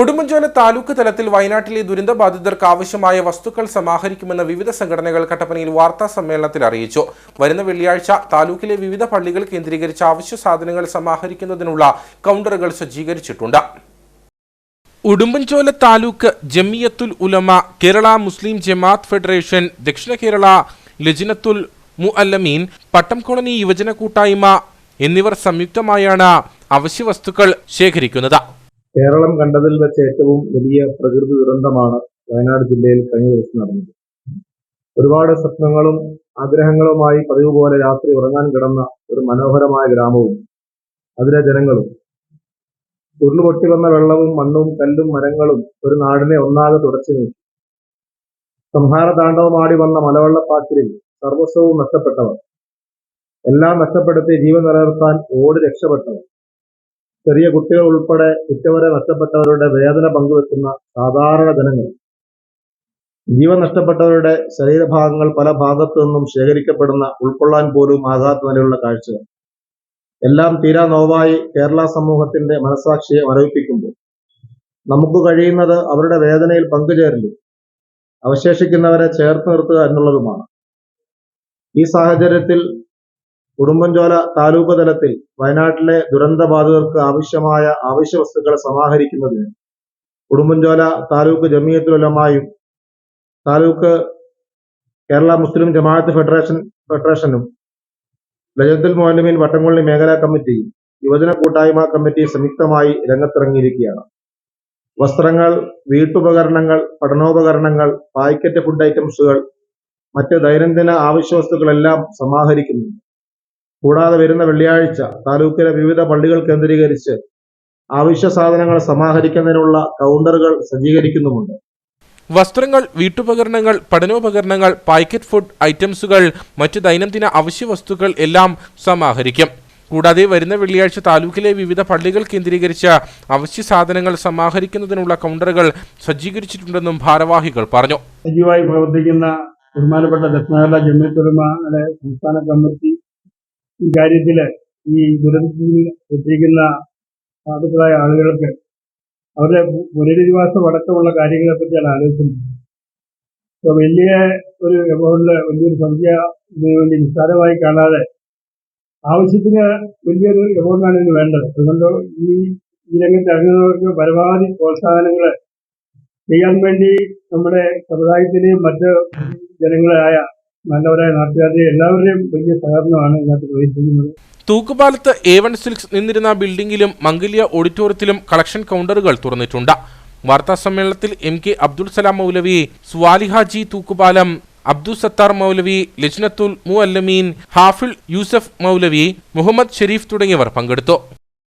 ഉടുമ്പൻചോല താലൂക്ക് തലത്തിൽ വയനാട്ടിലെ ദുരന്തബാധിതർക്ക് ആവശ്യമായ വസ്തുക്കൾ സമാഹരിക്കുമെന്ന് വിവിധ സംഘടനകൾ കട്ടപ്പനയിൽ വാർത്താ സമ്മേളനത്തിൽ അറിയിച്ചു. വരുന്ന വെള്ളിയാഴ്ച താലൂക്കിലെ വിവിധ പള്ളികൾ കേന്ദ്രീകരിച്ച് അവശ്യ സാധനങ്ങൾ സമാഹരിക്കുന്നതിനുള്ള കൗണ്ടറുകൾ സജ്ജീകരിച്ചിട്ടുണ്ട്. ഉടുമ്പൻചോല താലൂക്ക് ജമിയത്തുൽ ഉലമ കേരള മുസ്ലിം ജമാഅത്ത് ഫെഡറേഷൻ ദക്ഷിണ കേരള ലജിനത്തുൽ മുഅല്ലമീൻ പട്ടം കോളനി യുവജന കൂട്ടായ്മ എന്നിവർ സംയുക്തമായാണ് അവശ്യ വസ്തുക്കൾ ശേഖരിക്കുന്നത്. കേരളം കണ്ടതിൽ വെച്ച് ഏറ്റവും വലിയ പ്രകൃതി ദുരന്തമാണ് വയനാട് ജില്ലയിൽ കഴിഞ്ഞ ദിവസം നടന്നത്. ഒരുപാട് സ്വപ്നങ്ങളും ആഗ്രഹങ്ങളുമായി പതിവ് പോലെ രാത്രി ഉറങ്ങാൻ കിടന്ന ഒരു മനോഹരമായ ഗ്രാമവും അതിലെ ജനങ്ങളും. ഉരുളുപൊട്ടി വന്ന വെള്ളവും മണ്ണും കല്ലും മരങ്ങളും ഒരു നാടിനെ ഒന്നാകെ തുടച്ചു നീക്കി. സംഹാര താണ്ഡവമാടി വന്ന മലവെള്ളപ്പാച്ചിലിൽ സർവസ്വവും നഷ്ടപ്പെട്ടവർ. എല്ലാം നഷ്ടപ്പെടുത്തി ജീവൻ നിലനിർത്താൻ ഓടി രക്ഷപ്പെട്ടവർ. ചെറിയ കുട്ടികൾ ഉൾപ്പെടെ ഉറ്റവരെ നഷ്ടപ്പെട്ടവരുടെ വേദന പങ്കുവെക്കുന്ന സാധാരണ ജനങ്ങൾ. ജീവൻ നഷ്ടപ്പെട്ടവരുടെ ശരീരഭാഗങ്ങൾ പല ഭാഗത്തു നിന്നും ശേഖരിക്കപ്പെടുന്ന ഉൾക്കൊള്ളാൻ പോലും ആകാത്ത നിലയുള്ള കാഴ്ചകൾ. എല്ലാം തീരാ നോവായി കേരള സമൂഹത്തിന്റെ മനസാക്ഷിയെ മരവിപ്പിക്കുമ്പോൾ നമുക്ക് കഴിയുന്നത് അവരുടെ വേദനയിൽ പങ്കുചേരലും അവശേഷിക്കുന്നവരെ ചേർത്ത് നിർത്തുക എന്നുള്ളതുമാണ്. ഈ സാഹചര്യത്തിൽ ഉടുമ്പൻചോല താലൂക്ക് തലത്തിൽ വയനാട്ടിലെ ദുരന്ത ബാധിതർക്ക് ആവശ്യമായ ആവശ്യ വസ്തുക്കൾ സമാഹരിക്കുന്നതിന് ഉടുമ്പൻചോല താലൂക്ക് ജമീയത്തുലമായും താലൂക്ക് കേരള മുസ്ലിം ജമാഅത്ത് ഫെഡറേഷൻ ഫെഡറേഷനും ലജത്തുൽ മോലമീൻ വട്ടംകൊള്ളി മേഖലാ കമ്മിറ്റിയും യുവജന കൂട്ടായ്മ കമ്മിറ്റി സംയുക്തമായി രംഗത്തിറങ്ങിയിരിക്കുകയാണ്. വസ്ത്രങ്ങൾ വീട്ടുപകരണങ്ങൾ പഠനോപകരണങ്ങൾ പാക്കറ്റ് ഫുഡ് ഐറ്റംസുകൾ മറ്റ് ദൈനംദിന ആവശ്യ വസ്തുക്കളെല്ലാം സമാഹരിക്കുന്നുണ്ട്. കൂടാതെ വരുന്ന വെള്ളിയാഴ്ച താലൂക്കിലെ വിവിധ പള്ളികൾ കേന്ദ്രീകരിച്ച് ആവശ്യ സാധനങ്ങൾ സമാഹരിക്കുന്നതിനുള്ള കൗണ്ടറുകൾ സജ്ജീകരിക്കുന്നുമുണ്ട്. വസ്ത്രങ്ങൾ വീട്ടുപകരണങ്ങൾ പഠനോപകരണങ്ങൾ പാക്കറ്റ് ഫുഡ് ഐറ്റംസുകൾ മറ്റ് ദൈനംദിന അവശ്യ വസ്തുക്കൾ എല്ലാം സമാഹരിക്കും. കൂടാതെ വരുന്ന വെള്ളിയാഴ്ച താലൂക്കിലെ വിവിധ പള്ളികൾ കേന്ദ്രീകരിച്ച അവശ്യ സാധനങ്ങൾ സമാഹരിക്കുന്നതിനുള്ള കൗണ്ടറുകൾ സജ്ജീകരിച്ചിട്ടുണ്ടെന്നും ഭാരവാഹികൾ പറഞ്ഞു. സജീവമായി പ്രവർത്തിക്കുന്ന ബഹുമാനപ്പെട്ട ദക്ഷിണകേരള ജമ്മിത്തുലമയുടെ സംസ്ഥാന കമ്മിറ്റി ഈ കാര്യത്തിൽ ഈ ദുരന്തത്തിൽ എത്തിയിരിക്കുന്ന സാധുക്കളായ ആളുകൾക്ക് അവരുടെ പുനരധിവാസം അടക്കമുള്ള കാര്യങ്ങളെ പറ്റിയാണ് ആലോചിക്കുന്നത്. ഇപ്പൊ വലിയ ഒരു എമൗണ്ടിൽ വലിയൊരു സംഖ്യ ഇതിനു വേണ്ടി നിസ്സാരമായി കാണാതെ ആവശ്യത്തിന് വലിയൊരു എമൗണ്ടാണ് ഇതിന് വേണ്ടത്. അതുകൊണ്ട് ഈ ഈ രംഗത്ത് ഇറങ്ങുന്നവർക്ക് പരമാവധി പ്രോത്സാഹനങ്ങൾ ചെയ്യാൻ വേണ്ടി നമ്മുടെ സമുദായത്തിലെയും മറ്റ് ജനങ്ങളായ നല്ലവരായ നാട്ടുകാരുടെ എല്ലാവരുടെയും വലിയ സഹകരണമാണ് ഇതിനകത്ത് പ്രതീക്ഷിക്കുന്നത് തൂക്കുപാലത്ത് എ വൺ സിൽക്സ് നിന്നിരുന്ന ബിൽഡിംഗിലും മംഗല്യ ഓഡിറ്റോറിയത്തിലും കളക്ഷൻ കൗണ്ടറുകൾ തുറന്നിട്ടുണ്ട്. വാർത്താ സമ്മേളനത്തിൽ എം കെ അബ്ദുൽ സലാം മൗലവി സ്വാലിഹാജി തൂക്കുപാലം അബ്ദുൽ സത്താർ മൗലവി ലജ്നത്തുൽ മുഅല്ലമീൻ ഹാഫിൾ യൂസഫ് മൗലവി മുഹമ്മദ് ഷെരീഫ് തുടങ്ങിയവർ പങ്കെടുത്തു.